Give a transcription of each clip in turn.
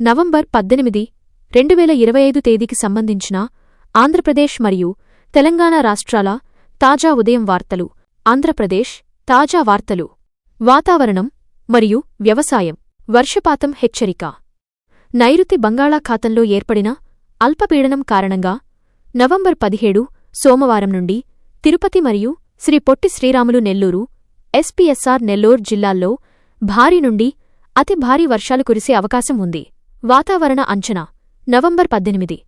November పద్దెనిమిది రెండు వేల ఇరవై ఐదు తేదీకి సంబంధించిన ఆంధ్రప్రదేశ్ మరియు తెలంగాణ రాష్ట్రాల తాజా ఉదయం వార్తలు. ఆంధ్రప్రదేశ్ తాజా వార్తలు. వాతావరణం మరియు వ్యవసాయం. వర్షపాతం హెచ్చరిక. నైరుతి బంగాళాఖాతంలో ఏర్పడిన అల్పపీడనం కారణంగా నవంబర్ పదిహేడు సోమవారం నుండి తిరుపతి మరియు శ్రీ పొట్టి శ్రీరాములు నెల్లూరు ఎస్పీఎస్ఆర్ నెల్లూరు జిల్లాల్లో భారీ నుండి అతి భారీ వర్షాలు కురిసే అవకాశం ఉంది. వాతావరణ అంచనా నవంబర్ పద్దెనిమిది.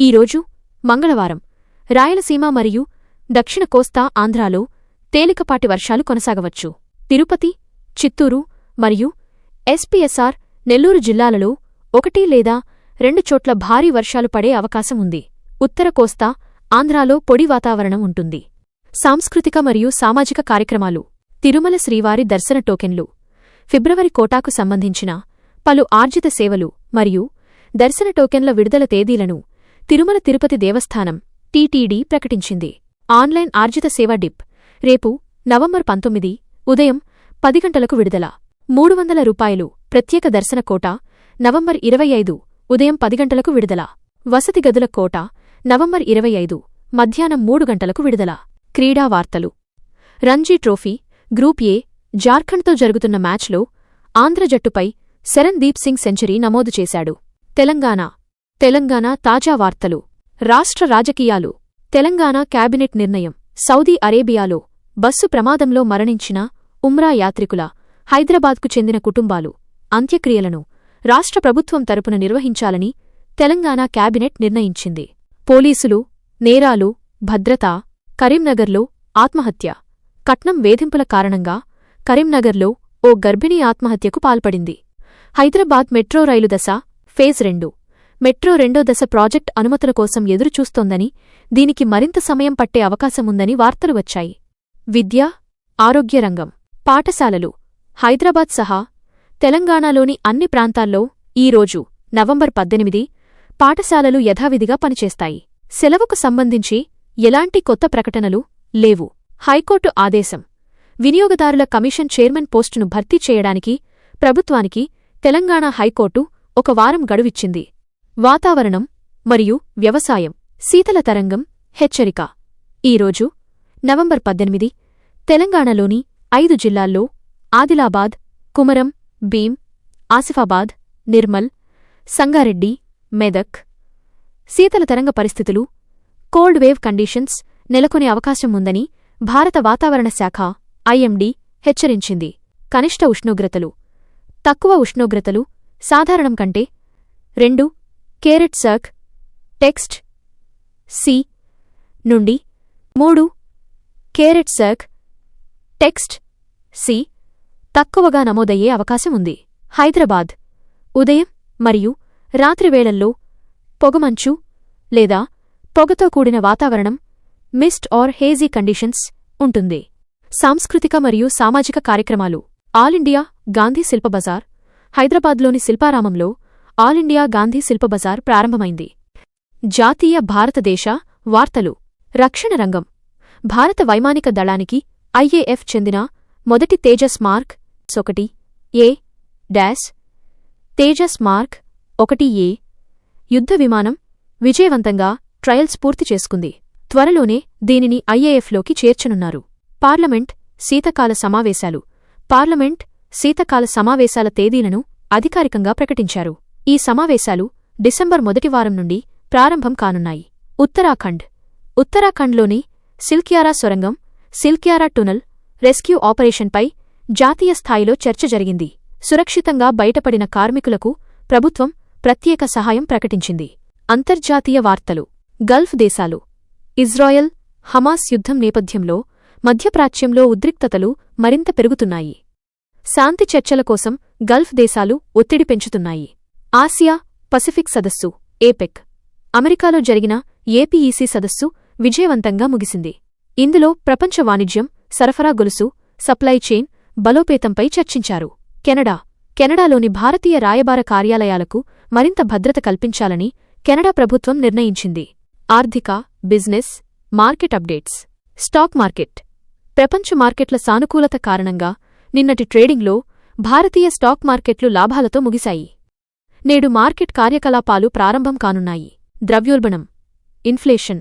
ఈరోజు మంగళవారం రాయలసీమ మరియు దక్షిణ కోస్తా ఆంధ్రాలో తేలికపాటి వర్షాలు కొనసాగవచ్చు. తిరుపతి చిత్తూరు మరియు ఎస్పీఎస్ఆర్ నెల్లూరు జిల్లాలలో ఒకటి లేదా రెండు చోట్ల భారీ వర్షాలు పడే అవకాశం ఉంది. ఉత్తర కోస్తా ఆంధ్రాలో పొడి వాతావరణం ఉంటుంది. సాంస్కృతిక మరియు సామాజిక కార్యక్రమాలు. తిరుమల శ్రీవారి దర్శన టోకెన్లు. ఫిబ్రవరి కోటాకు సంబంధించిన పలు ఆర్జిత సేవలు మరియు దర్శన టోకెన్ల విడుదల తేదీలను తిరుమల తిరుపతి దేవస్థానం టీటీడీ ప్రకటించింది. ఆన్లైన్ ఆర్జిత సేవ డిప్ రేపు నవంబర్ పంతొమ్మిది ఉదయం పది గంటలకు విడుదల. మూడు వందల రూపాయలు ప్రత్యేక దర్శన కోట నవంబర్ ఇరవై ఐదు ఉదయం పది గంటలకు విడుదల. వసతి గదుల కోట నవంబర్ ఇరవై ఐదు మధ్యాహ్నం మూడు గంటలకు విడుదల. క్రీడా వార్తలు. రంజీ ట్రోఫీ గ్రూప్ ఏ జార్ఖండ్తో జరుగుతున్న మ్యాచ్లో ఆంధ్ర జట్టుపై శరణ్ దీప్ సింగ్ సెంచరీ నమోదు చేశాడు. తెలంగాణ. తెలంగాణ తాజా వార్తలు. రాష్ట్ర రాజకీయాలు. తెలంగాణ కేబినెట్ నిర్ణయం. సౌదీ అరేబియాలో బస్సు ప్రమాదంలో మరణించిన ఉమ్రా యాత్రికుల హైదరాబాద్కు చెందిన కుటుంబాలు అంత్యక్రియలను రాష్ట్ర ప్రభుత్వం తరపున నిర్వహించాలని తెలంగాణ కేబినెట్ నిర్ణయించింది. పోలీసులు నేరాలు భద్రత కరీంనగర్లో ఆత్మహత్య. కట్నం వేధింపుల కారణంగా కరీంనగర్లో ఓ గర్భిణీ ఆత్మహత్యకు పాల్పడింది. హైదరాబాద్ మెట్రో రైలు దశ ఫేజ్ రెండు. మెట్రో రెండో దశ ప్రాజెక్ట్ అనుమతుల కోసం ఎదురుచూస్తోందని దీనికి మరింత సమయం పట్టే అవకాశముందని వార్తలు వచ్చాయి. విద్య ఆరోగ్య రంగం పాఠశాలలు హైదరాబాద్ సహా తెలంగాణలోని అన్ని ప్రాంతాల్లో ఈరోజు నవంబర్ పద్దెనిమిది పాఠశాలలు యథావిధిగా పనిచేస్తాయి. సెలవుకు సంబంధించి ఎలాంటి కొత్త ప్రకటనలు లేవు. హైకోర్టు ఆదేశం. వినియోగదారుల కమిషన్ చైర్మన్ పోస్టును భర్తీ చేయడానికి ప్రభుత్వానికి తెలంగాణ హైకోర్టు ఒక వారం గడువిచ్చింది. వాతావరణం మరియు వ్యవసాయం శీతల తరంగం హెచ్చరిక. ఈరోజు నవంబర్ పద్దెనిమిది తెలంగాణలోని ఐదు జిల్లాల్లో ఆదిలాబాద్ కుమరం భీం ఆసిఫాబాద్ నిర్మల్ సంగారెడ్డి మెదక్ శీతల తరంగ పరిస్థితులు కోల్డ్ వేవ్ కండీషన్స్ నెలకొనే అవకాశం ఉందని భారత వాతావరణ శాఖ ఐఎండీ హెచ్చరించింది. కనిష్ట ఉష్ణోగ్రతలు తక్కువ ఉష్ణోగ్రతలు సాధారణం కంటే రెండు కేరెట్ సర్క్ టెక్స్ట్ సి నుండి మూడు కేరెట్ సర్క్ టెక్స్ట్ సి తక్కువగా నమోదయ్యే అవకాశం ఉంది. హైదరాబాద్ ఉదయం మరియు రాత్రివేళల్లో పొగమంచు లేదా పొగతో కూడిన వాతావరణం మిస్ట్ ఆర్ హేజీ కండిషన్స్ ఉంటుంది. సాంస్కృతిక మరియు సామాజిక కార్యక్రమాలు ఆల్ ఇండియా గాంధీ శిల్పబజార్ హైదరాబాద్లోని శిల్పారామంలో ఆల్ ఇండియా గాంధీ శిల్పబజార్ ప్రారంభమైంది. జాతీయ భారతదేశ వార్తలు. రక్షణ రంగం. భారత వైమానిక దళానికి ఐఏఎఫ్ చెందిన మొదటి తేజస్ మార్క్ ఒకటి ఏ డాష్. తేజస్ మార్క్ ఒకటి ఏ యుద్ధ విమానం విజయవంతంగా ట్రయల్స్ పూర్తి చేసుకుంది. త్వరలోనే దీనిని ఐఏఎఫ్లోకి చేర్చనున్నారు. పార్లమెంట్ శీతకాల సమావేశాలు. పార్లమెంట్ శీతకాల సమావేశాల తేదీలను అధికారికంగా ప్రకటించారు. ఈ సమావేశాలు డిసెంబర్ మొదటి వారం నుండి ప్రారంభం కానున్నాయి. ఉత్తరాఖండ్. ఉత్తరాఖండ్లోని సిల్క్యారా సొరంగం సిల్క్యారా టునల్ రెస్క్యూ ఆపరేషన్పై జాతీయ స్థాయిలో చర్చ జరిగింది. సురక్షితంగా బయటపడిన కార్మికులకు ప్రభుత్వం ప్రత్యేక సహాయం ప్రకటించింది. అంతర్జాతీయ వార్తలు. గల్ఫ్ దేశాలు. ఇజ్రాయెల్ హమాస్ యుద్ధం నేపథ్యంలో మధ్యప్రాచ్యంలో ఉద్రిక్తతలు మరింత పెరుగుతున్నాయి. శాంతి చర్చల కోసం గల్ఫ్ దేశాలు ఒత్తిడి పెంచుతున్నాయి. ఆసియా పసిఫిక్ సదస్సు ఏపెక్. అమెరికాలో జరిగిన ఏపీఈసీ సదస్సు విజయవంతంగా ముగిసింది. ఇందులో ప్రపంచ వాణిజ్యం సరఫరా గొలుసు సప్లై చైన్ బలోపేతంపై చర్చించారు. కెనడా. కెనడాలోని భారతీయ రాయబార కార్యాలయాలకు మరింత భద్రత కల్పించాలని కెనడా ప్రభుత్వం నిర్ణయించింది. ఆర్థిక business market updates. Stock market. ప్రపంచ మార్కెట్ల సానుకూలత కారణంగా నిన్నటి ట్రేడింగ్లో భారతీయ స్టాక్ మార్కెట్లు లాభాలతో ముగిశాయి. నేడు మార్కెట్ కార్యకలాపాలు ప్రారంభం కానున్నాయి. ద్రవ్యోల్బణం ఇన్ఫ్లేషన్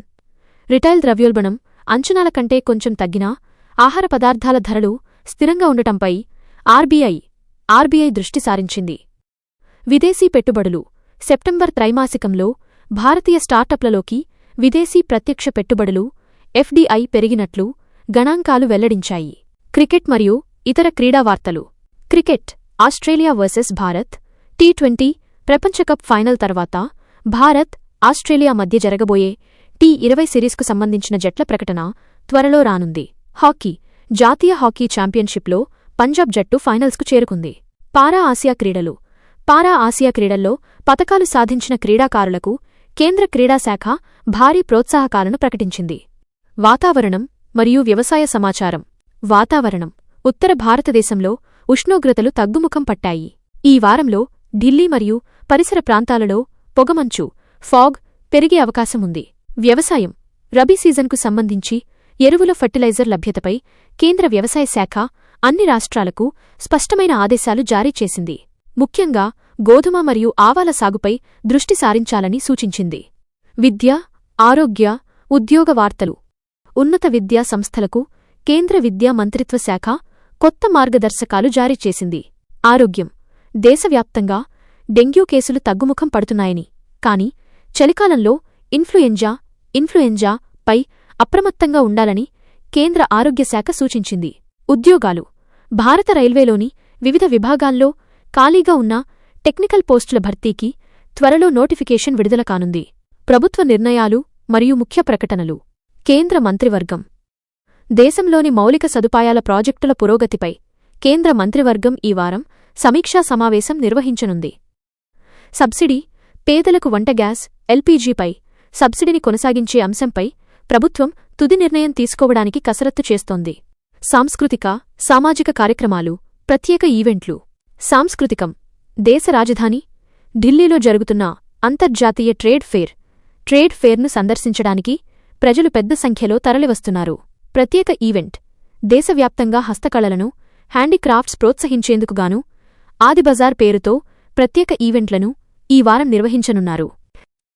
రిటైల్ ద్రవ్యోల్బణం అంచనాల కంటే కొంచెం తగ్గినా ఆహార పదార్థాల ధరలు స్థిరంగా ఉండటంపై ఆర్బీఐ ఆర్బీఐ దృష్టి సారించింది. విదేశీ పెట్టుబడులు సెప్టెంబర్ త్రైమాసికంలో భారతీయ స్టార్టప్లలోకి విదేశీ ప్రత్యక్ష పెట్టుబడులు ఎఫ్డీఐ పెరిగినట్లు గణాంకాలు వెల్లడించాయి. క్రికెట్ మరియు ఇతర క్రీడా వార్తలు cricket Australia versus Bharat T twenty ప్రపంచకప్ final తర్వాత భారత్ ఆస్ట్రేలియా మధ్య జరగబోయే టీ ఇరవై సిరీస్కు సంబంధించిన జట్ల ప్రకటన త్వరలో రానుంది. హాకీ జాతీయ హాకీ ఛాంపియన్షిప్లో పంజాబ్ జట్టు ఫైనల్స్కు చేరుకుంది. పారా ఆసియా క్రీడలు. పారా ఆసియా క్రీడల్లో పతకాలు సాధించిన క్రీడాకారులకు కేంద్ర క్రీడాశాఖ భారీ ప్రోత్సాహకాలను ప్రకటించింది. వాతావరణం మరియు వ్యవసాయ సమాచారం. వాతావరణం. ఉత్తర భారతదేశంలో ఉష్ణోగ్రతలు తగ్గుముఖం పట్టాయి. ఈ వారంలో ఢిల్లీ మరియు పరిసర ప్రాంతాలలో పొగమంచు ఫాగ్ పెరిగే అవకాశముంది వ్యవసాయం రబీ సీజన్కు సంబంధించి ఎరువుల ఫర్టిలైజర్ లభ్యతపై కేంద్ర వ్యవసాయ శాఖ అన్ని రాష్ట్రాలకు స్పష్టమైన ఆదేశాలు జారీ చేసింది. ముఖ్యంగా గోధుమ మరియు ఆవాల సాగుపై దృష్టి సారించాలని సూచించింది. విద్య ఆరోగ్య ఉద్యోగ వార్తలు. ఉన్నత విద్యా సంస్థలకు కేంద్ర విద్యా మంత్రిత్వ శాఖ కొత్త మార్గదర్శకాలు జారీ చేసింది. ఆరోగ్యం. దేశవ్యాప్తంగా డెంగ్యూ కేసులు తగ్గుముఖం పడుతున్నాయని. కాని చలికాలంలో ఇన్ఫ్లుయెంజా ఇన్ఫ్లుయెంజా పై అప్రమత్తంగా ఉండాలని కేంద్ర ఆరోగ్యశాఖ సూచించింది. ఉద్యోగాలు. భారత రైల్వేలోని వివిధ విభాగాల్లో ఖాళీగా ఉన్న టెక్నికల్ పోస్టుల భర్తీకి త్వరలో నోటిఫికేషన్ విడుదల కానుంది. ప్రభుత్వ నిర్ణయాలు మరియు ముఖ్య ప్రకటనలు. కేంద్ర మంత్రివర్గం. దేశంలోని మౌలిక సదుపాయాల ప్రాజెక్టుల పురోగతిపై కేంద్ర మంత్రివర్గం ఈ వారం సమీక్షా సమావేశం నిర్వహించనుంది. సబ్సిడీ పేదలకు వంట గ్యాస్ ఎల్పీజీపై సబ్సిడీని కొనసాగించే అంశంపై ప్రభుత్వం తుది నిర్ణయం తీసుకోవడానికి కసరత్తు చేస్తోంది. సాంస్కృతిక సామాజిక కార్యక్రమాలు ప్రత్యేక ఈవెంట్లు. సాంస్కృతికం దేశ రాజధాని ఢిల్లీలో జరుగుతున్న అంతర్జాతీయ ట్రేడ్ ఫేర్ ట్రేడ్ ఫేర్ను సందర్శించడానికి ప్రజలు పెద్ద సంఖ్యలో తరలివస్తున్నారు. ప్రత్యేక ఈవెంట్. దేశవ్యాప్తంగా హస్తకళలను హ్యాండీక్రాఫ్ట్స్ ప్రోత్సహించేందుకుగాను ఆదిబజార్ పేరుతో ప్రత్యేక ఈవెంట్లను ఈ వారం నిర్వహించనున్నారు.